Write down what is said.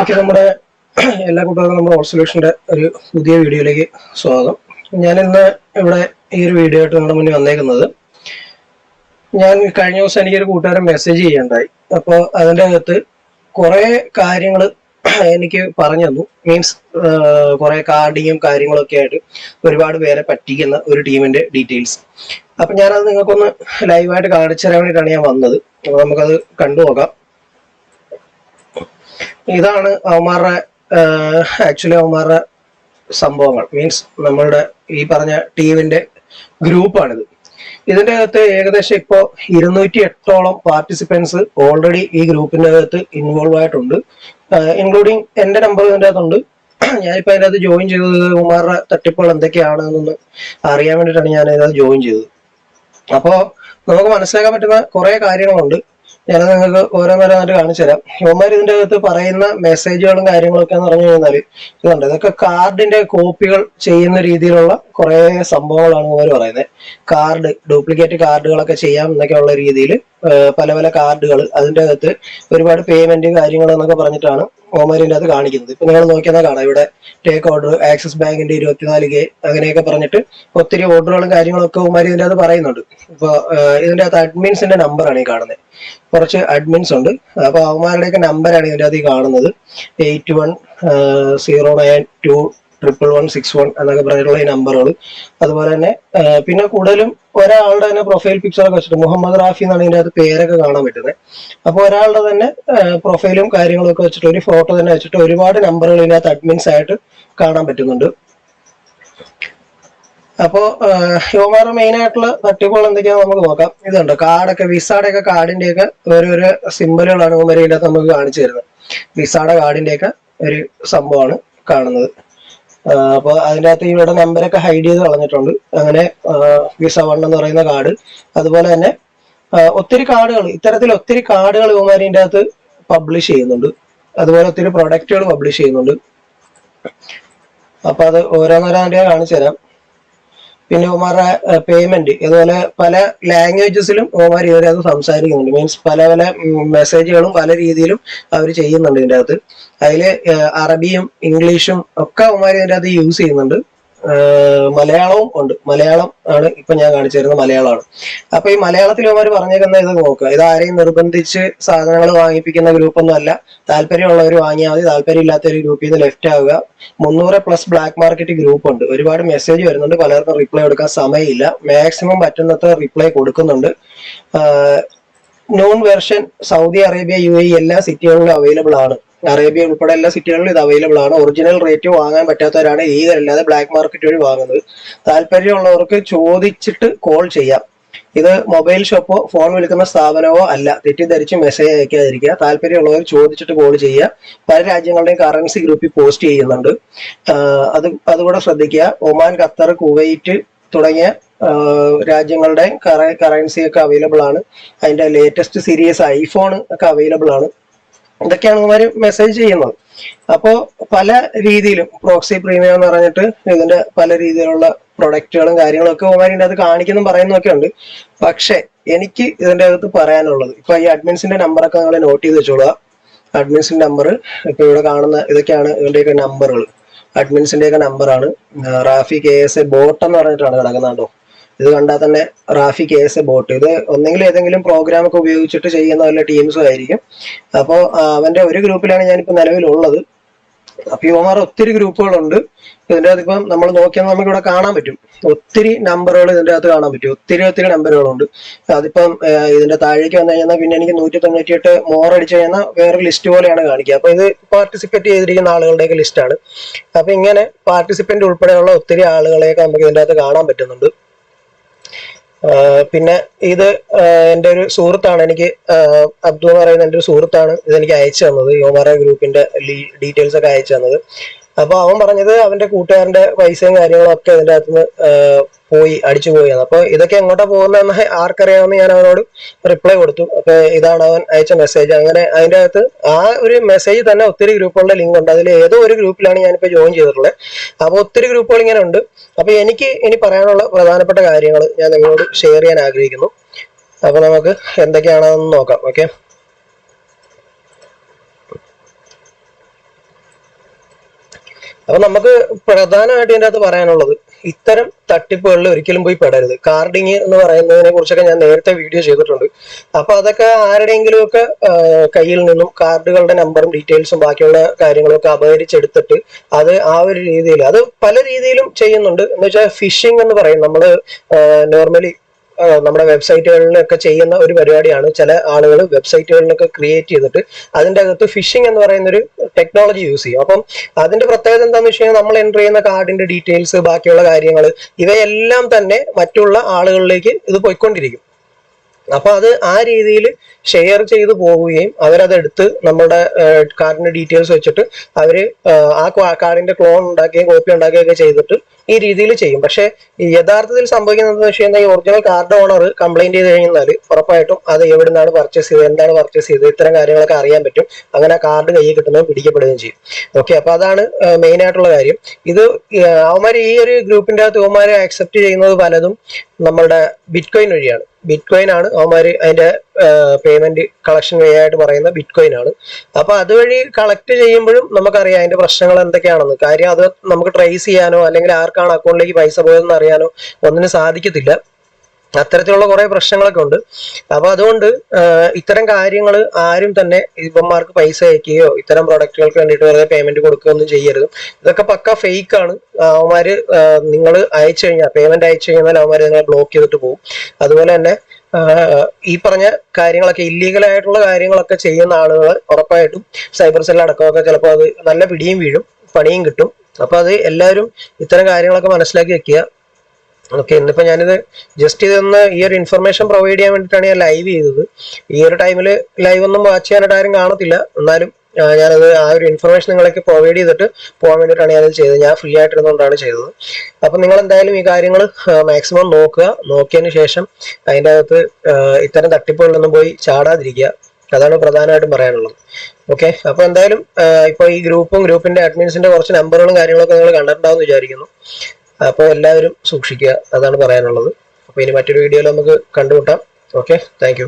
Okay നമ്മുടെ എല്ലാ കൂട്ടുകാർക്കും നമ്മുടെ ഓൾ സൊല്യൂഷന്റെ ഒരു പുതിയ വീഡിയോയിലേക്ക് സ്വാഗതം. ഞാൻ ഇന്ന് ഇവിടെ ഈ ഒരു വീഡിയോ ആയിട്ട് നമ്മുടെ മുന്നിൽ വന്നേക്കുന്നത് ഞാൻ കഴിഞ്ഞ ദിവസം എനിക്കൊരു കൂട്ടുകാരൻ മെസ്സേജ് ചെയ്യണ്ടായി. അപ്പോൾ അതിന്റെ അകത്ത് കുറേ കാര്യങ്ങൾ എനിക്ക് പറഞ്ഞു തന്നു. മീൻസ് കുറെ കാർഡിങ്ങും കാര്യങ്ങളൊക്കെ ആയിട്ട് ഒരുപാട് പേരെ പറ്റിക്കുന്ന ഒരു ടീമിന്റെ ഡീറ്റെയിൽസ് അപ്പൊ ഞാനത് നിങ്ങൾക്കൊന്ന് ലൈവായിട്ട് കാണിച്ചു തരാൻ വേണ്ടിയിട്ടാണ് ഞാൻ വന്നത്. അപ്പൊ നമുക്കത് കണ്ടു നോക്കാം. ഇതാണ് അവന്മാരുടെ ആക്ച്വലി അവന്മാരുടെ സംഭവങ്ങൾ. മീൻസ് നമ്മളുടെ ഈ പറഞ്ഞ ടീമിന്റെ ഗ്രൂപ്പാണിത്. ഇതിന്റെ അകത്ത് ഏകദേശം ഇപ്പോ ഇരുന്നൂറ്റി എട്ടോളം പാർട്ടിസിപ്പൻസ് ഓൾറെഡി ഈ ഗ്രൂപ്പിന്റെ അകത്ത് ഇൻവോൾവ് ആയിട്ടുണ്ട്. ഇൻക്ലൂഡിങ് എന്റെ നമ്പർ ഇതിന്റെ അകത്തുണ്ട്. ഞാനിപ്പോ അതിനകത്ത് ജോയിൻ ചെയ്തത് കുമാറിന്റെ തട്ടിപ്പുകൾ എന്തൊക്കെയാണ് എന്നൊന്ന് അറിയാൻ വേണ്ടിയിട്ടാണ് ഞാൻ ഇതിനകത്ത് ജോയിൻ ചെയ്തത്. അപ്പോ നമുക്ക് മനസ്സിലാക്കാൻ പറ്റുന്ന കുറെ കാര്യങ്ങളുണ്ട്. ഞാൻ നിങ്ങൾക്ക് ഓരോന്നോരോന്നായിട്ട് കാണിച്ചു തരാം. ഇവന്മാർ ഇതിന്റെ അകത്ത് പറയുന്ന മെസ്സേജുകളും കാര്യങ്ങളൊക്കെ എന്ന് പറഞ്ഞു കഴിഞ്ഞാൽ ഇതുണ്ട്. ഇതൊക്കെ കാർഡിന്റെ കോപ്പികൾ ചെയ്യുന്ന രീതിയിലുള്ള കുറെ സംഭവങ്ങളാണ് ഇവർ പറയുന്നത്. കാർഡ് ഡ്യൂപ്ലിക്കേറ്റ് കാർഡുകളൊക്കെ ചെയ്യാം എന്നൊക്കെയുള്ള രീതിയിൽ പല പല കാർഡുകൾ അതിന്റെ അകത്ത് ഒരുപാട് പേയ്മെന്റ് കാര്യങ്ങൾ എന്നൊക്കെ പറഞ്ഞിട്ടാണ് ഓമാരിന്റെ അത് കാണിക്കുന്നത്. ഇപ്പൊ നിങ്ങൾ നോക്കിയാൽ കാണാം. ഇവിടെ ടേക്ക് ഓർഡർ ആക്സിസ് ബാങ്കിന്റെ ഇരുപത്തിനാല് കെ അങ്ങനെയൊക്കെ പറഞ്ഞിട്ട് ഒത്തിരി ഓർഡറുകളും കാര്യങ്ങളൊക്കെ ഓമാരി ഇതിന്റെ അത് പറയുന്നുണ്ട്. ഇപ്പൊ ഇതിന്റെ അകത്ത് അഡ്മിൻസിന്റെ നമ്പറാണ് ഈ കാണുന്നത് കുറച്ച് അഡ്മിൻസ് ഉണ്ട്. അപ്പൊ അവന്മാരുടെയൊക്കെ നമ്പറാണ് ഇതിന്റെ അത് ഈ കാണുന്നത്. Eight one zero nine two triple one six one എന്നൊക്കെ പറഞ്ഞിട്ടുള്ള ഈ നമ്പറുകൾ അതുപോലെ തന്നെ പിന്നെ കൂടുതലും ഒരാളുടെ തന്നെ പ്രൊഫൈൽ പിക്ചർ ഒക്കെ വെച്ചിട്ട് മുഹമ്മദ് റാഫി എന്നാണ് ഇതിന്റെ അകത്ത് പേരൊക്കെ കാണാൻ പറ്റുന്നത് അപ്പോൾ ഒരാളുടെ തന്നെ പ്രൊഫൈലും കാര്യങ്ങളും ഒക്കെ വെച്ചിട്ട് ഒരു ഫോട്ടോ തന്നെ വെച്ചിട്ട് ഒരുപാട് നമ്പറുകൾ ഇതിനകത്ത് അഡ്മിൻസ് ആയിട്ട് കാണാൻ പറ്റുന്നുണ്ട്. അപ്പോ യുവമാർ മെയിൻ ആയിട്ടുള്ള തട്ടിപ്പുകൾ എന്തൊക്കെയാണെന്ന് നമുക്ക് നോക്കാം. ഇതുണ്ട് കാർഡൊക്കെ വിസയുടെ ഒക്കെ ഓരോരോ സിമ്പലുകളാണ് യുവമാരി നമുക്ക് കാണിച്ചു തരുന്നത് വിസയുടെ കാർഡിന്റെ ഒക്കെ ഒരു സംഭവമാണ് കാണുന്നത്. അപ്പോൾ അതിനകത്ത് ഇവിടെ നമ്പരൊക്കെ ഹൈഡ് ചെയ്ത് കളഞ്ഞിട്ടുണ്ട്. അങ്ങനെ വിസ വൺ എന്ന് പറയുന്ന കാർഡ് അതുപോലെ തന്നെ ഒത്തിരി കാർഡുകൾ ഇത്തരത്തിൽ ഒത്തിരി കാർഡുകൾ ഇവമാരിന്റെ അകത്ത് പബ്ലിഷ് ചെയ്യുന്നുണ്ട്. അതുപോലെ ഒത്തിരി പ്രൊഡക്റ്റുകൾ പബ്ലിഷ് ചെയ്യുന്നുണ്ട്. അപ്പൊ അത് ഓരോന്നോരോ കാണിച്ചു തരാം പിന്നെ ഒമാറെ പേയ്മെന്റ് അതുപോലെ പല ലാംഗ്വേജസിലും ഒമാർ ഇവരെ അത് സംസാരിക്കുന്നുണ്ട്. മീൻസ് പല പല മെസ്സേജുകളും പല രീതിയിലും അവർ ചെയ്യുന്നുണ്ട് ഇതിന്റെ അകത്ത്. അതിൽ അറബിയും ഇംഗ്ലീഷും ഒക്കെ ഒമാർ ഇതിന്റെ അകത്ത് യൂസ് ചെയ്യുന്നുണ്ട്. മലയാളവും ഉണ്ട്. മലയാളം ആണ് ഇപ്പൊ ഞാൻ കാണിച്ചു തരുന്നത് മലയാളമാണ്. അപ്പൊ ഈ മലയാളത്തിൽ അവർ പറഞ്ഞേക്കുന്ന ഇത് നോക്കുക. ഇത് ആരെയും നിർബന്ധിച്ച് സാധനങ്ങൾ വാങ്ങിപ്പിക്കുന്ന ഗ്രൂപ്പൊന്നും അല്ല. താല്പര്യമുള്ളവർ വാങ്ങിയാൽ മതി. താല്പര്യം ഇല്ലാത്ത ഒരു ഗ്രൂപ്പിൽ നിന്ന് ലെഫ്റ്റ് ആവുക. മുന്നൂറ് പ്ലസ് ബ്ലാക്ക് മാർക്കറ്റ് ഗ്രൂപ്പ് ഉണ്ട്. ഒരുപാട് മെസ്സേജ് വരുന്നുണ്ട്. പലർക്കും റിപ്ലൈ കൊടുക്കാൻ സമയമില്ല. മാക്സിമം പറ്റുന്നത്ര റിപ്ലൈ കൊടുക്കുന്നുണ്ട്. Non version Saudi Arabia U A എല്ലാ സിറ്റികളിലും അവൈലബിൾ ആണ്. അറേബ്യ ഉൾപ്പെടെ എല്ലാ സിറ്റികളിലും ഇത് അവൈലബിൾ ആണ്. ഒറിജിനൽ റേറ്റ് വാങ്ങാൻ പറ്റാത്തവരാണ് ലീഗലല്ലാതെ ബ്ലാക്ക് മാർക്കറ്റ് വഴി വാങ്ങുന്നത്. താല്പര്യമുള്ളവർക്ക് ചോദിച്ചിട്ട് കോൾ ചെയ്യാം. ഇത് മൊബൈൽ ഷോപ്പോ ഫോൺ വിളിക്കുന്ന സ്ഥാപനമോ അല്ല. തെറ്റിദ്ധരിച്ച് മെസ്സേജ് അയക്കാതിരിക്കുക. താല്പര്യമുള്ളവർ ചോദിച്ചിട്ട് കോൾ ചെയ്യുക. പല രാജ്യങ്ങളുടെയും കറൻസി ഗ്രൂപ്പിൽ പോസ്റ്റ് ചെയ്യുന്നുണ്ട്. അത് അതുകൂടെ ശ്രദ്ധിക്കുക. ഒമാൻ ഖത്തർ കുവൈറ്റ് തുടങ്ങിയ രാജ്യങ്ങളുടെ കറൻസി ഒക്കെ അവൈലബിൾ ആണ്. അതിന്റെ ലേറ്റസ്റ്റ് സീരീസ് ഐഫോൺ ഒക്കെ അവൈലബിൾ ആണ്. ഇതൊക്കെയാണ് ഇവർ മെസ്സേജ് ചെയ്യുന്നത്. അപ്പോൾ പല രീതിയിലും പ്രോക്സി പ്രീമിയം എന്ന് പറഞ്ഞിട്ട് ഇതിന്റെ പല രീതിയിലുള്ള പ്രൊഡക്റ്റുകളും കാര്യങ്ങളും ഒക്കെ ഓമാരിന്റെ അത് കാണിക്കുന്നു പറയുന്നൊക്കെ ഉണ്ട്. പക്ഷെ എനിക്ക് ഇതിന്റെ അകത്ത് പറയാനുള്ളത് ഇപ്പൊ ഈ അഡ്മിൻസിന്റെ നമ്പറൊക്കെ നിങ്ങൾ നോട്ട് ചെയ്ത് വെച്ചോളാം അഡ്മിൻസിന്റെ നമ്പർ ഇപ്പൊ ഇവിടെ കാണുന്ന ഇതൊക്കെയാണ് ഇതിന്റെയൊക്കെ നമ്പറുകൾ അഡ്മിൻസിന്റെ ഒക്കെ നമ്പറാണ് Rafi K S A bot എന്ന് പറഞ്ഞിട്ടാണ് കിടക്കുന്നുണ്ടോ ഇത് കണ്ടാൽ തന്നെ Rafi K S A bot ഇത് ഒന്നെങ്കിലും ഏതെങ്കിലും പ്രോഗ്രാം ഒക്കെ ഉപയോഗിച്ചിട്ട് ചെയ്യുന്ന വല്ല ടീംസും ആയിരിക്കും. അപ്പോൾ അവന്റെ ഒരു ഗ്രൂപ്പിലാണ് ഞാനിപ്പോൾ നിലവിലുള്ളത്. അപ്പൊ യുവമാർ ഒത്തിരി ഗ്രൂപ്പുകളുണ്ട് ഇതിന്റെ അകത്ത് ഇപ്പം നമ്മൾ നോക്കിയാൽ നമുക്ക് ഇവിടെ കാണാൻ പറ്റും. ഒത്തിരി നമ്പറുകൾ ഇതിന്റെ അകത്ത് കാണാൻ പറ്റും. ഒത്തിരി ഒത്തിരി നമ്പറുകളുണ്ട് അതിപ്പം ഇതിന്റെ താഴേക്ക് വന്നു കഴിഞ്ഞാൽ പിന്നെ എനിക്ക് നൂറ്റി തൊണ്ണൂറ്റി എട്ട് മോർ അടിച്ചു കഴിഞ്ഞാൽ വേറെ ലിസ്റ്റ് പോലെയാണ് കാണിക്കുക. അപ്പൊ ഇത് പാർട്ടിസിപ്പേറ്റ് ചെയ്തിരിക്കുന്ന ആളുകളുടെയൊക്കെ ലിസ്റ്റാണ് അപ്പൊ ഇങ്ങനെ പാർട്ടിസിപ്പന്റ് ഉൾപ്പെടെയുള്ള ഒത്തിരി ആളുകളെയൊക്കെ നമുക്ക് ഇതിന്റെ അകത്ത് കാണാൻ പറ്റുന്നുണ്ട്. പിന്നെ ഇത് എന്റെ ഒരു സുഹൃത്താണ്. എനിക്ക് അബ്ദുൾ അബ്ദു എന്ന് പറയുന്ന എന്റെ ഒരു സുഹൃത്താണ് ഇതെനിക്ക് അയച്ചു തന്നത്. യോമാറ ഗ്രൂപ്പിന്റെ ഡീറ്റെയിൽസ് ഒക്കെ അയച്ചു തന്നത്. അപ്പൊ അവൻ പറഞ്ഞത് അവന്റെ കൂട്ടുകാരന്റെ പൈസയും കാര്യങ്ങളും ഒക്കെ ഇതിന്റെ അകത്തുനിന്ന് പോയി അടിച്ചു പോയാണ് അപ്പൊ ഇതൊക്കെ എങ്ങോട്ടാ പോകുന്നതെന്ന് ആർക്കറിയാമെന്ന് ഞാൻ അവനോട് റിപ്ലൈ കൊടുത്തു. അപ്പൊ ഇതാണ് അവൻ അയച്ച മെസ്സേജ് അങ്ങനെ അതിന്റെ അകത്ത് ആ ഒരു മെസ്സേജ് തന്നെ ഒത്തിരി ഗ്രൂപ്പുകളുടെ ലിങ്ക് ഉണ്ട്. അതിൽ ഏതോ ഒരു ഗ്രൂപ്പിലാണ് ഞാനിപ്പോ ജോയിൻ ചെയ്തിട്ടുള്ളത്. അപ്പൊ ഒത്തിരി ഗ്രൂപ്പുകൾ ഇങ്ങനെ ഉണ്ട്. അപ്പൊ എനിക്ക് ഇനി പറയാനുള്ള പ്രധാനപ്പെട്ട കാര്യങ്ങൾ ഞാൻ നിങ്ങളോട് ഷെയർ ചെയ്യാൻ ആഗ്രഹിക്കുന്നു. അപ്പൊ നമുക്ക് എന്തൊക്കെയാണെന്ന് നോക്കാം. ഓക്കെ അപ്പൊ നമുക്ക് പ്രധാനമായിട്ട് ഇതിന്റെ അകത്ത് പറയാനുള്ളത് ഇത്തരം തട്ടിപ്പുകളിൽ ഒരിക്കലും പോയി പെടരുത്. കാർഡിങ് എന്ന് പറയുന്നതിനെ കുറിച്ചൊക്കെ ഞാൻ നേരത്തെ വീഡിയോ ചെയ്തിട്ടുണ്ട്. അപ്പൊ അതൊക്കെ ആരുടെയെങ്കിലും ഒക്കെ കയ്യിൽ നിന്നും കാർഡുകളുടെ നമ്പറും ഡീറ്റെയിൽസും ബാക്കിയുള്ള കാര്യങ്ങളൊക്കെ അപഹരിച്ചെടുത്തിട്ട് അത് ആ ഒരു രീതിയിൽ അത് പല രീതിയിലും ചെയ്യുന്നുണ്ട്. എന്ന് വെച്ചാൽ ഫിഷിംഗ് എന്ന് പറയും നമ്മൾ നോർമലി നമ്മുടെ വെബ്സൈറ്റുകളിലൊക്കെ ചെയ്യുന്ന ഒരു പരിപാടിയാണ്. ചില ആളുകൾ വെബ്സൈറ്റുകളിലൊക്കെ ക്രിയേറ്റ് ചെയ്തിട്ട് അതിന്റെ അകത്ത് ഫിഷിംഗ് എന്ന് പറയുന്ന ഒരു ടെക്നോളജി യൂസ് ചെയ്യും. അപ്പം അതിന്റെ പ്രത്യേകത എന്താണെന്ന് വെച്ച് കഴിഞ്ഞാൽ നമ്മൾ എന്റർ ചെയ്യുന്ന കാർഡിന്റെ ഡീറ്റെയിൽസ് ബാക്കിയുള്ള കാര്യങ്ങൾ ഇവയെല്ലാം തന്നെ മറ്റുള്ള ആളുകളിലേക്ക് ഇത് പോയിക്കൊണ്ടിരിക്കും. അപ്പൊ അത് ആ രീതിയിൽ ഷെയർ ചെയ്തു പോവുകയും അവരതെടുത്ത് നമ്മുടെ കാർഡിന്റെ ഡീറ്റെയിൽസ് വെച്ചിട്ട് അവർ ആ കാർഡിന്റെ ക്ലോൺ ഉണ്ടാക്കുകയും കോപ്പി ഉണ്ടാക്കുകയൊക്കെ ചെയ്തിട്ട് ഈ രീതിയിൽ ചെയ്യും. പക്ഷെ യഥാർത്ഥത്തിൽ സംഭവിക്കുന്നത് വെച്ച് കഴിഞ്ഞാൽ ഈ ഒറിജിനൽ കാർഡ് ഓണർ കംപ്ലൈന്റ് ചെയ്ത് കഴിഞ്ഞാൽ ഉറപ്പായിട്ടും അത് എവിടെ നിന്നാണ് പർച്ചേസ് ചെയ്തത് എന്താണ് പർച്ചേസ് ചെയ്തത് ഇത്തരം കാര്യങ്ങളൊക്കെ അറിയാൻ പറ്റും. അങ്ങനെ കാർഡ് കയ്യിൽ കിട്ടുന്നത് പിടിക്കപ്പെടുകയും ചെയ്യും. ഓക്കെ അപ്പൊ അതാണ് മെയിൻ ആയിട്ടുള്ള കാര്യം. ഇത് അവന്മാർ ഈ ഒരു ഗ്രൂപ്പിന്റെ അകത്ത് അവന്മാരെ അക്സെപ്റ്റ് ചെയ്യുന്നത് പലതും നമ്മളുടെ ബിറ്റ് കോയിൻ വഴിയാണ്. ബിറ്റ് കോയിൻ ആണ് അവന്മാർ അതിന്റെ പേയ്മെന്റ് കളക്ഷൻ വേ ആയിട്ട് പറയുന്ന ബിറ്റ് കോയിൻ ആണ്. അപ്പൊ അതുവഴി കളക്ട് ചെയ്യുമ്പോഴും നമുക്കറിയാം അതിന്റെ പ്രശ്നങ്ങൾ എന്തൊക്കെയാണെന്ന്. കാര്യം അത് നമുക്ക് ട്രേസ് ചെയ്യാനോ അല്ലെങ്കിൽ ആർക്കാണ് അക്കൗണ്ടിലേക്ക് പൈസ പോയതെന്ന് അറിയാനോ ഒന്നിനും സാധിക്കത്തില്ല. അത്തരത്തിലുള്ള കുറെ പ്രശ്നങ്ങളൊക്കെ ഉണ്ട്. അപ്പൊ അതുകൊണ്ട് ഇത്തരം കാര്യങ്ങൾ ആരും തന്നെ ഇവന്മാർക്ക് പൈസ അയക്കുകയോ ഇത്തരം പ്രൊഡക്റ്റുകൾക്ക് വേണ്ടിയിട്ട് വെറുതെ പേയ്മെന്റ് കൊടുക്കുകയോ ഒന്നും ചെയ്യരുത്. ഇതൊക്കെ പക്ക ഫേക്ക് ആണ്. അവന്മാര് നിങ്ങൾ അയച്ചു കഴിഞ്ഞാൽ പേയ്മെന്റ് അയച്ചു കഴിഞ്ഞാൽ അവന്മാർ നിങ്ങളെ ബ്ലോക്ക് ചെയ്തിട്ട് പോകും. അതുപോലെ തന്നെ ഈ പറഞ്ഞ കാര്യങ്ങളൊക്കെ ഇല്ലീഗൽ ആയിട്ടുള്ള കാര്യങ്ങളൊക്കെ ചെയ്യുന്ന ആളുകൾ ഉറപ്പായിട്ടും സൈബർ സെൽ അടക്കമൊക്കെ ചിലപ്പോൾ അത് നല്ല പിടിയും വീഴും പണിയും കിട്ടും. അപ്പൊ അത് എല്ലാവരും ഇത്തരം കാര്യങ്ങളൊക്കെ മനസ്സിലാക്കി വെക്കുക. ഓക്കെ ഇന്നിപ്പോ ഞാനിത് ജസ്റ്റ് ഇതൊന്ന് ഈ ഒരു ഇൻഫർമേഷൻ പ്രൊവൈഡ് ചെയ്യാൻ വേണ്ടിയിട്ടാണ് ഞാൻ ലൈവ് ചെയ്തത്. ഈ ഒരു ടൈമിൽ ലൈവ് ഒന്നും വാച്ച് ചെയ്യാനായിട്ട് ആരും കാണത്തില്ല. എന്നാലും ഞാനത് ആ ഒരു ഇൻഫർമേഷൻ നിങ്ങളൊക്കെ പ്രൊവൈഡ് ചെയ്തിട്ട് പോകാൻ വേണ്ടിയിട്ടാണ് ഞാനത് ചെയ്തത്. ഞാൻ ഫ്രീ ആയിട്ടിരുന്നുകൊണ്ടാണ് ചെയ്തത്. അപ്പം നിങ്ങൾ എന്തായാലും ഈ കാര്യങ്ങൾ മാക്സിമം നോക്കുക. നോക്കിയതിന് ശേഷം അതിന്റെ അകത്ത് ഇത്തരം തട്ടിപ്പുകളിലൊന്നും പോയി ചാടാതിരിക്കുക. അതാണ് പ്രധാനമായിട്ടും പറയാനുള്ളത്. ഓക്കെ അപ്പൊ എന്തായാലും ഇപ്പൊ ഈ ഗ്രൂപ്പും ഗ്രൂപ്പിന്റെ അഡ്മിൻസിന്റെ കുറച്ച് നമ്പറുകളും കാര്യങ്ങളൊക്കെ നിങ്ങൾ കണ്ടിട്ടുണ്ടാവും വിചാരിക്കുന്നു. അപ്പോൾ എല്ലാവരും സൂക്ഷിക്കുക. അതാണ് പറയാനുള്ളത്. അപ്പോൾ ഇനി മറ്റൊരു വീഡിയോയിൽ നമുക്ക് കണ്ടുമുട്ടാം. Okay thank